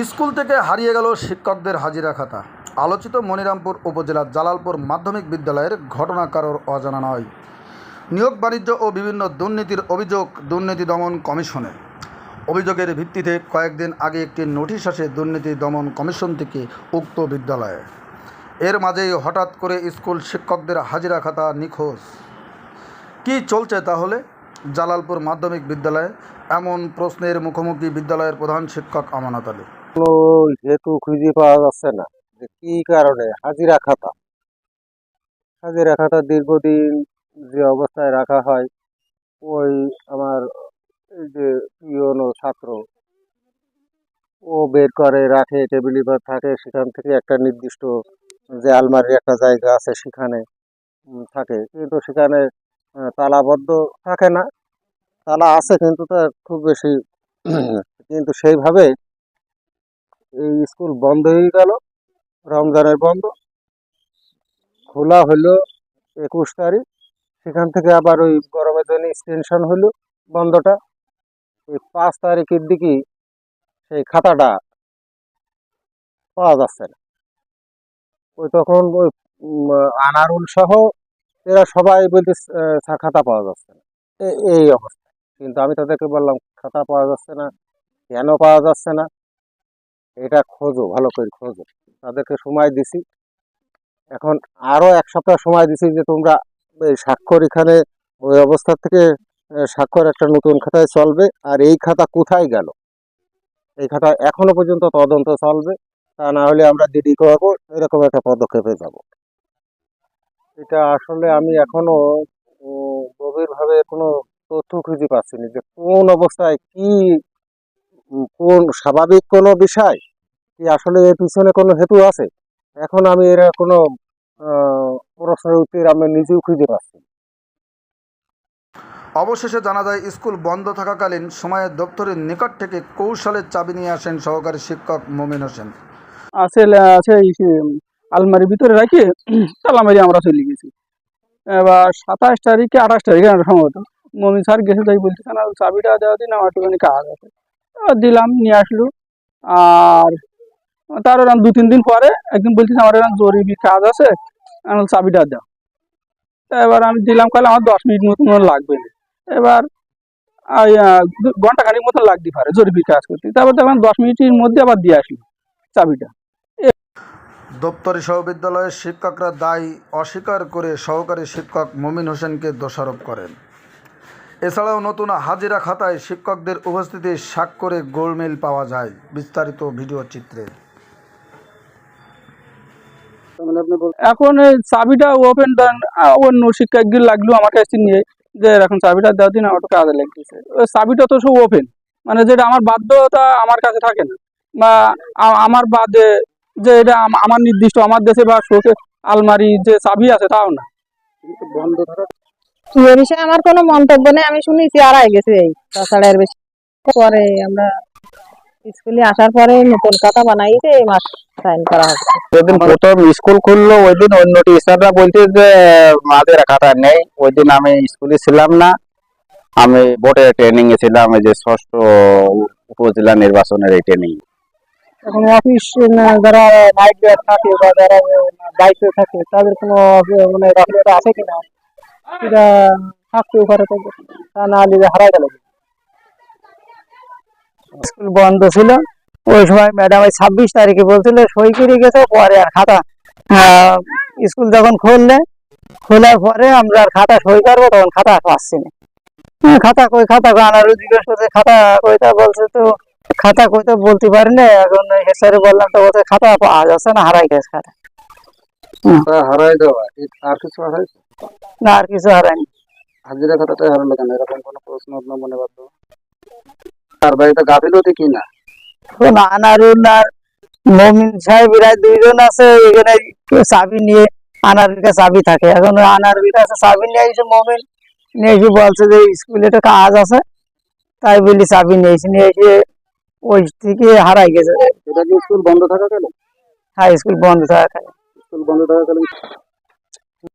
School থেকে হারিয়ে গেল শিক্ষকদের হাজিরা খাতা। আলোচিত মনিরামপুর উপজেলার জালালপুর মাধ্যমিক বিদ্যালয়ের ঘটনা কারোর অজানা নয়। নিয়োগ, বাণিজ্য ও বিভিন্ন দুর্নীতির অভিযোগ দুর্নীতি দমন কমিশনে। অভিযোগের ভিত্তিতে কয়েকদিন আগে একটি নোটিশ আসে দুর্নীতি দমন কমিশন থেকে উক্ত বিদ্যালয়ে। এর মাঝেই হঠাৎ করে স্কুল শিক্ষকদের হাজিরা খাতা নিখোঁজ। কি চলছে তাহলে? জালালপুর মাধ্যমিক বিদ্যালয়ে এমন প্রশ্নের মুখোমুখি বিদ্যালয়ের প্রধান শিক্ষক আমানত আলী। কোনো হেতু খুঁজে পাওয়া যাচ্ছে না, যে কি কারণে? হাজিরা খাতা। হাজিরা খাতা দীর্ঘদিন যে অবস্থায় রাখা হয়, ওই আমার এই যে পিয়ন ছাত্র, ও বের করে, রাখে, টেবিল থাকে, সেখান থেকে একটা নির্দিষ্ট যে আলমারির একটা জায়গা আছে সেখানে থাকে। কিন্তু সেখানে তালাবদ্ধ থাকে না। তালা আছে কিন্তু তার খুব বেশি, কিন্তু সেইভাবে এই স্কুল বন্ধ হয়ে গেল, রমজানের বন্ধ। খোলা হলো একুশ তারিখ, সেখান থেকে আবার ওই গরমের জন্য এক্সটেনশন হলো বন্ধটা। ওই পাঁচ তারিখের দিকে সেই খাতাটা পাওয়া যাচ্ছে না। ওই তখন ওই আনারুল সহ এরা সবাই বলতে খাতা পাওয়া যাচ্ছে না। এই অবস্থা। কিন্তু আমি তাদেরকে বললাম, খাতা পাওয়া যাচ্ছে না, কেন পাওয়া যাচ্ছে না? এটা খোঁজো, ভালো করে খোঁজো। তাদেরকে সময় দিছি। এখন আরও এক সপ্তাহ সময় দিছি যে তোমরা এই স্বাক্ষর এখানে ওই অবস্থা থেকে স্বাক্ষর একটা নতুন খাতায় চলবে। আর এই খাতা কোথায় গেল? এই খাতা এখনও পর্যন্ত তদন্ত চলবে। তা না হলে আমরা দিদি করব, এরকম একটা পদক্ষেপে যাব। এটা আসলে আমি এখনও গভীরভাবে কোনো তথ্য খুঁজে পাচ্ছি না যে কোন অবস্থায় কি কোন স্বাভাবিক কোনো বিষয় কি আসলে এর পিছনে কোনো হেতু আছে? এখন আমি এর কোনো আহ, প্রশ্নের উত্তর আমি নিজেও খুঁজে পাচ্ছি অবশেষে জানা যায় স্কুল বন্ধ থাকাকালীন সময়ে দপ্তরের নিকট থেকে কৌশলের চাবি নিয়ে আসেন সহকারী শিক্ষক মমিন হোসেন। আছে আছে আলমারির ভিতরে রাখি তালা মারি আমরা চলে গেছি। এবার সাতাশ তারিখে আঠাশ তারিখে সম্ভবত। মমিন স্যার গেছে তাই বলতেছে না চাবিটা দেওয়া দিন আমার একটুখানি কাজ আছে। দিলাম, নিয়ে আসলো। আর তার এরকম দু, তিন দিন পরে একদিন বলতেছে আমার এরকম জরুরি কাজ আছে আমার চাবিটা দাও এবার আমি দিলাম কালে আমার দশ মিনিট মতন লাগবে না। এবার ঘণ্টা খানিক মতন লাগতে পারে জরুরি কাজ করতে তারপর দেখলাম দশ মিনিটের মধ্যে আবার দিয়ে আসলো চাবিটা। দপ্তরি সহ বিদ্যালয়ের শিক্ষকরা দায় অস্বীকার করে সহকারী শিক্ষক মমিন হোসেনকে দোষারোপ করেন। এছাড়াও নতুন হাজিরা খাতায় শিক্ষকদের উপস্থিতি স্বাক্ষরে গোলমেল পাওয়া যায়। বিস্তারিত ভিডিও চিত্রে। এখন এই চাবিটা ওপেন দেন অন্য শিক্ষকদের লাগল আমার কাছে নিয়ে। যে এখন চাবিটা দেওয়া দিন আমার কাজে লাগতেছে। ওই চাবিটা তো সব ওপেন মানে যেটা আমার বাধ্যতা আমার কাছে থাকে না। বা আমার বাদে যে এটা আমার নির্দিষ্ট আমার দেশে বা শোকে আলমারি যে চাবি আছে তাও না। এ বিষয়ে আমার কোনো মন্তব্য নেই আমি শুনেছি আড়াই গেছে এই তাছাড়া এর বেশি। পরে আমরা স্কুলে আসার পরে নতুন খাতা বানাইছে এই মাস সাইন করা হবে যেদিন প্রথম স্কুল খুললো ওই দিন অন্য টিচাররা বলছে যে মাদের খাতা নেই ওই দিন আমি স্কুলে ছিলাম না। আমি ভোটের ট্রেনিং এ ছিলাম এই যে ষষ্ঠ উপজেলা নির্বাচনের এই ট্রেনিং এখন অফিস যারা নাইট থাকে বা যারা দায়িত্বে থাকে তাদের কোনো মানে গাফিলতি আছে কিনা? সেটা থাকতেও পারে তো তা না হলে হারাই গেল স্কুল বন্ধ ছিল। ওই সময় ম্যাডাম ওই ছাব্বিশ তারিখে বলছিল সই করে গেছে পরে আর খাতা। স্কুল যখন খুললে খোলার পরে আমরা আর খাতা সই করব তখন খাতা পাচ্ছি না। হ্যাঁ, খাতা কই খাতা কই? জিজ্ঞেস করছে খাতা কইতা বলছে তো খাতা কইতা বলতে পারি না এখন হেড স্যারে বললাম তো বলছে খাতা পাওয়া যাচ্ছে না হারাই গেছে খাতা। হারাই দেওয়া আর কিছু হারাই না আর কিছু হারায়নি হাজিরা খাতাটাই হারালো কেন? এরকম কোনো প্রশ্ন আপনার মনে বাধ্য তার বাড়িতে গাফিলতি কি না? আনারুল আর মমিন সাহেব এরা দুইজন আছে এখানে চাবি নিয়ে আনারুল কাছে চাবি থাকে। এখন আনারুল কাছে চাবি নিয়ে এসে মমিন নিয়ে এসে বলছে যে স্কুলে একটা কাজ আছে। তাই বলি চাবি নিয়ে এসে নিয়ে এসে ওই থেকে হারাই গেছে। এটা কি স্কুল বন্ধ থাকাকালীন হাই স্কুল বন্ধ থাকা স্কুল বন্ধ থাকাকালীন